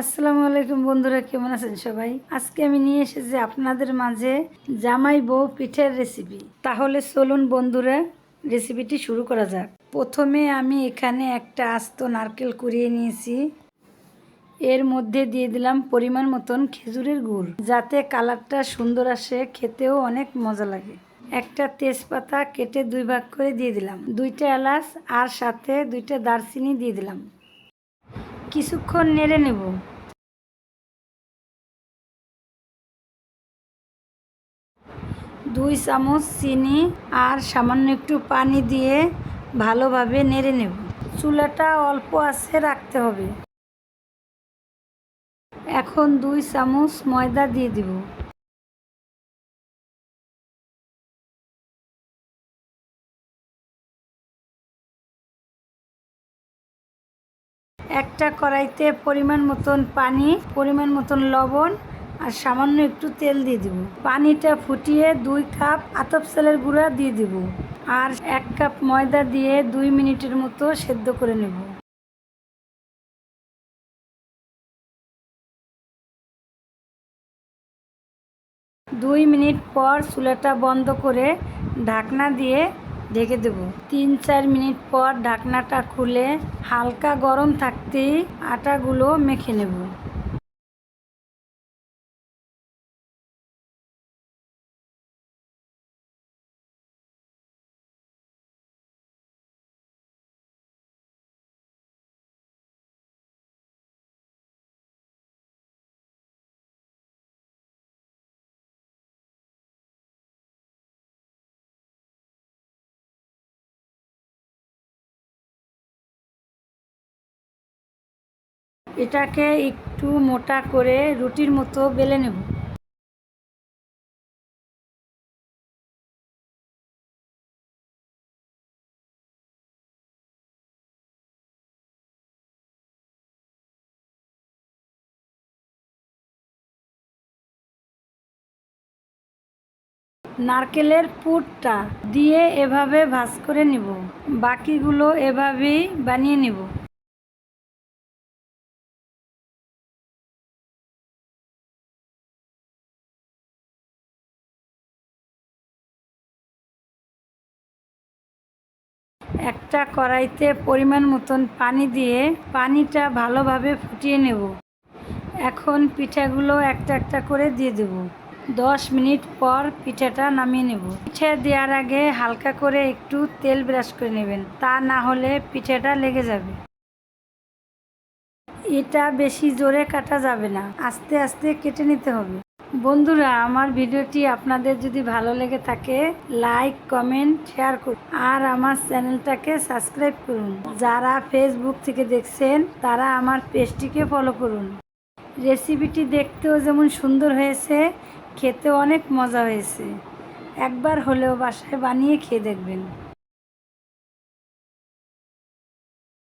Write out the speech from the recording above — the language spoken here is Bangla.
আসসালামু আলাইকুম বন্ধুরা, কেমন আছেন সবাই? আজকে আমি নিয়ে এসেছি আপনাদের মাঝে জামাই বউ পিঠের রেসিপি তাহলে চলুন বন্ধুরা রেসিপিটি শুরু করা যাক। প্রথমে আমি এখানে একটা আস্ত নারকেল কুড়িয়ে নিয়েছি। এর মধ্যে দিয়ে দিলাম পরিমাণ মতন খেজুরের গুড়, যাতে কালারটা সুন্দর আসে, খেতেও অনেক মজা লাগে। একটা তেজপাতা কেটে দুই ভাগ করে দিয়ে দিলাম। দুইটা এলাচ আর সাথে দুইটা দারচিনি দিয়ে দিলাম। কিছুক্ষণ নেড়ে নেব। দুই চামচ চিনি আর সামান্য একটু পানি দিয়ে ভালোভাবে নেড়ে নেব। চুলাটা অল্প আছে রাখতে হবে। এখন দুই চামচ ময়দা দিয়ে দিব। একটা কড়াইতে পরিমাণ মতন পানি, পরিমাণ মতন লবণ আর সামান্য একটু তেল দিয়ে দিব। পানিটা ফুটিয়ে দুই কাপ আতপ চালের গুঁড়া দিয়ে দিব আর এক কাপ ময়দা দিয়ে দুই মিনিটের মতো সেদ্ধ করে নেব। দুই মিনিট পর চুলাটা বন্ধ করে ঢাকনা দিয়ে ঢেকে দেবো। তিন চার মিনিট পর ঢাকনাটা খুলে হালকা গরম থাকতেই আটাগুলো মেখে নেব। এটাকে একটু মোটা করে রুটির মতো বেলে নেব। নারকেলের পুরটা দিয়ে এভাবে ভাজ করে নিব। বাকিগুলো এভাবেই বানিয়ে নেব। একটা কড়াইতে পরিমাণ মতন পানি দিয়ে পানিটা ভালোভাবে ফুটিয়ে নেব। এখন পিঠাগুলো একটা একটা করে দিয়ে দেব। দশ মিনিট পর পিঠাটা নামিয়ে নেব। পিঠে দেওয়ার আগে হালকা করে একটু তেল ব্রাশ করে নেবেন, তা না হলে পিঠাটা লেগে যাবে। এটা বেশি জোরে কাটা যাবে না, আস্তে আস্তে কেটে নিতে হবে। বন্ধুরা, আমার ভিডিওটি আপনাদের যদি ভালো লেগে থাকে লাইক কমেন্ট শেয়ার করুন। আর আমার চ্যানেলটাকে সাবস্ক্রাইব করুন। যারা ফেসবুক থেকে দেখছেন, তারা আমার পেজটিকে ফলো করুন। রেসিপিটি দেখতেও যেমন সুন্দর হয়েছে, খেতেও অনেক মজা হয়েছে। একবার হলেও বাসায় বানিয়ে খেয়ে দেখবেন।